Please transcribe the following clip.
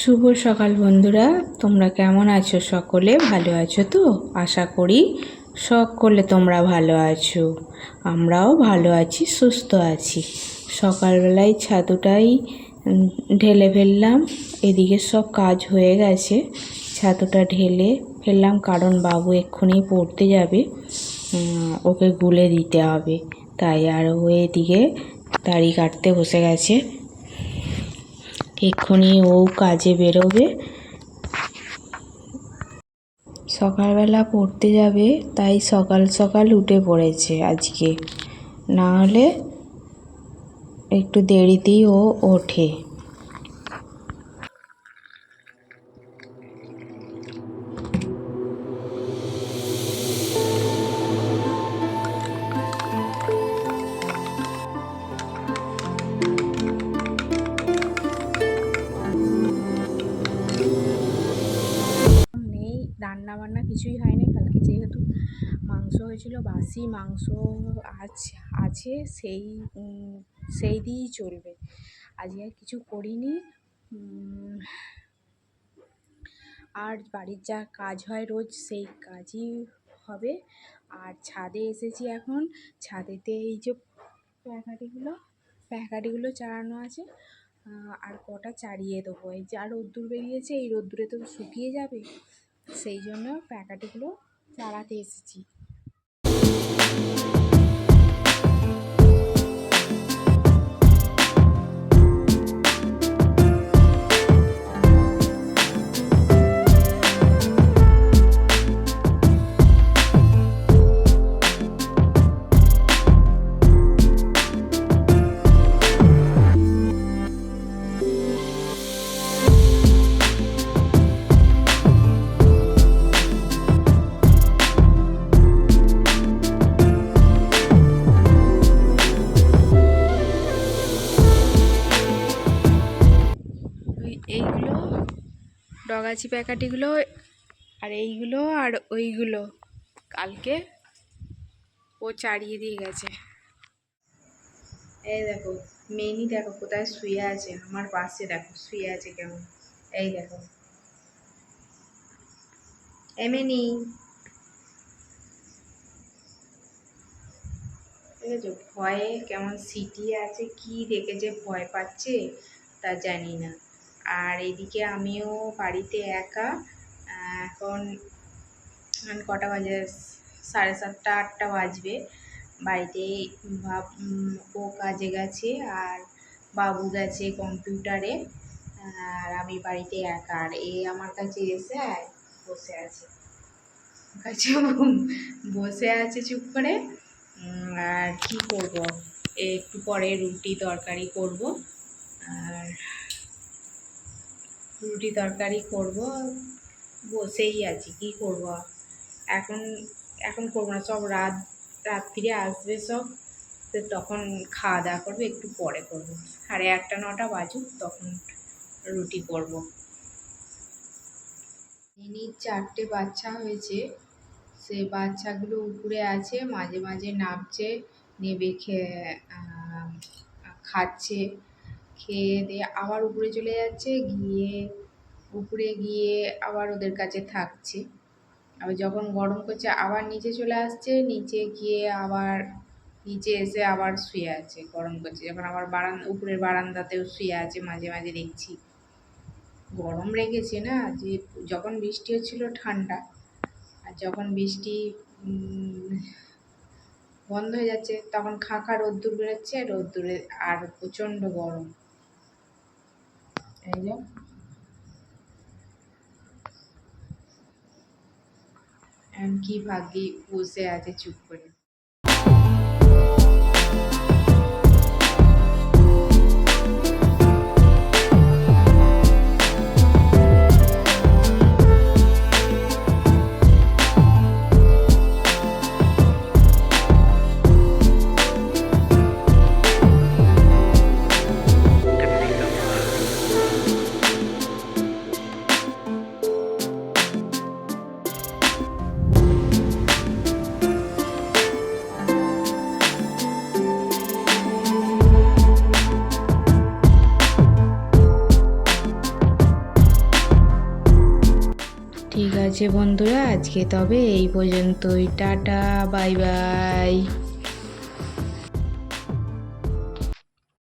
শুভ সকাল বন্ধুরা, তোমরা কেমন আছো? সকলে ভালো আছো তো? আশা করি সকলে তোমরা ভালো আছো। আমরাও ভালো আছি, সুস্থ আছি। সকালবেলায় ছাতুটাই ঢেলে ফেললাম। এদিকে সব কাজ হয়ে গেছে। ছাতুটা ঢেলে ফেললাম, কারণ বাবু এক্ষুনি পড়তে যাবে। ওকে গুলে দিতে হবে। তাই আর ও এদিকে দাড়ি কাটতে বসে গেছে। এক্ষুনি ও কাজে বেরোবে। সকালবেলা পড়তে যাবে, তাই সকাল সকাল উঠে পড়েছে আজকে। না হলে একটু দেরিতেই ও ওঠে। রান্না বান্না কিছুই হয়নি। কালকে যেহেতু মাংস হয়েছিল, বাসি মাংস আছে আছে, সেই সেই দিয়েই চলবে। আজকে আর কিছু করিনি। আর বাড়ির যা কাজ হয় রোজ, সেই কাজই হবে। আর ছাদে এসেছি এখন। ছাদেতে এই যে প্যাকাটিগুলো প্যাকাটিগুলো চারানো আছে। আর কটা চারিয়ে দেবো। এই যা রোদ্দুর বেরিয়েছে, এই রোদ্দুরে তো শুকিয়ে যাবে। সেই জন্য প্যাকাটিগুলো চারাতে এসেছি। ডগাছি প্যাকাটিগুলো আর এইগুলো আর ওইগুলো কালকে ও চাড়িয়ে দিয়ে গেছে। এই দেখো, মেনি দেখো কোথায় শুয়ে আছে, আমার পাশে দেখো, শুয়ে আছে কেমন। এই দেখো। এমেনি দেখেছ, ভয়ে কেমন সিটি আছে, কি দেখে যে ভয় পাচ্ছে তা জানি না। আর এদিকে আমিও বাড়িতে একা। এখন কটা বাজে? সাড়ে সাতটা, আটটা বাজবে। বাড়িতে ও কাজে গেছে আর বাবু গেছে কম্পিউটারে। আর আমি বাড়িতে একা। আর এ আমার কাছে এসে বসে আছে। কাছে বসে আছে চুপ করে। আর কি করব? একটু পরে রুটি তরকারি করব। আর রুটি তরকারি করব, বসেই আছি, কি করব? এখন এখন করব না, সব রাত, রাত্রিরে আসবে সব, তো তখন খাওয়া দাওয়া করবে, একটু পরে করব। সাড়ে আটটা, নটা বাজুক, তখন রুটি করব। ইনি চারটে বাচ্চা হয়েছে, সে বাচ্চাগুলো উপরে আছে, মাঝে মাঝে নামছে, নেবে খেয়ে খাচ্ছে। খেয়ে দিয়ে আবার উপরে চলে যাচ্ছে, গিয়ে উপরে গিয়ে আবার ওদের কাছে থাকছে। আবার যখন গরম করছে, আবার নিচে চলে আসছে, নিচে গিয়ে আবার নিচে এসে আবার শুয়ে আছে, গরম করছে। যখন আবার বারান, উপরের বারান্দাতেও শুয়ে আছে, মাঝে মাঝে দেখছি। গরম রেখেছে না? যে যখন বৃষ্টি হচ্ছিল ঠান্ডা, আর যখন বৃষ্টি বন্ধ হয়ে যাচ্ছে, তখন খাঁকা রোদ্দুর বেরোচ্ছে, রোদ্দুরে আর প্রচণ্ড গরম। এই যে এখন কি ভাগ্যি বসে আছে চুপ করে ঠিক আছে বন্ধুরা আজকে তবে এই পর্যন্তই। Tata bye bye.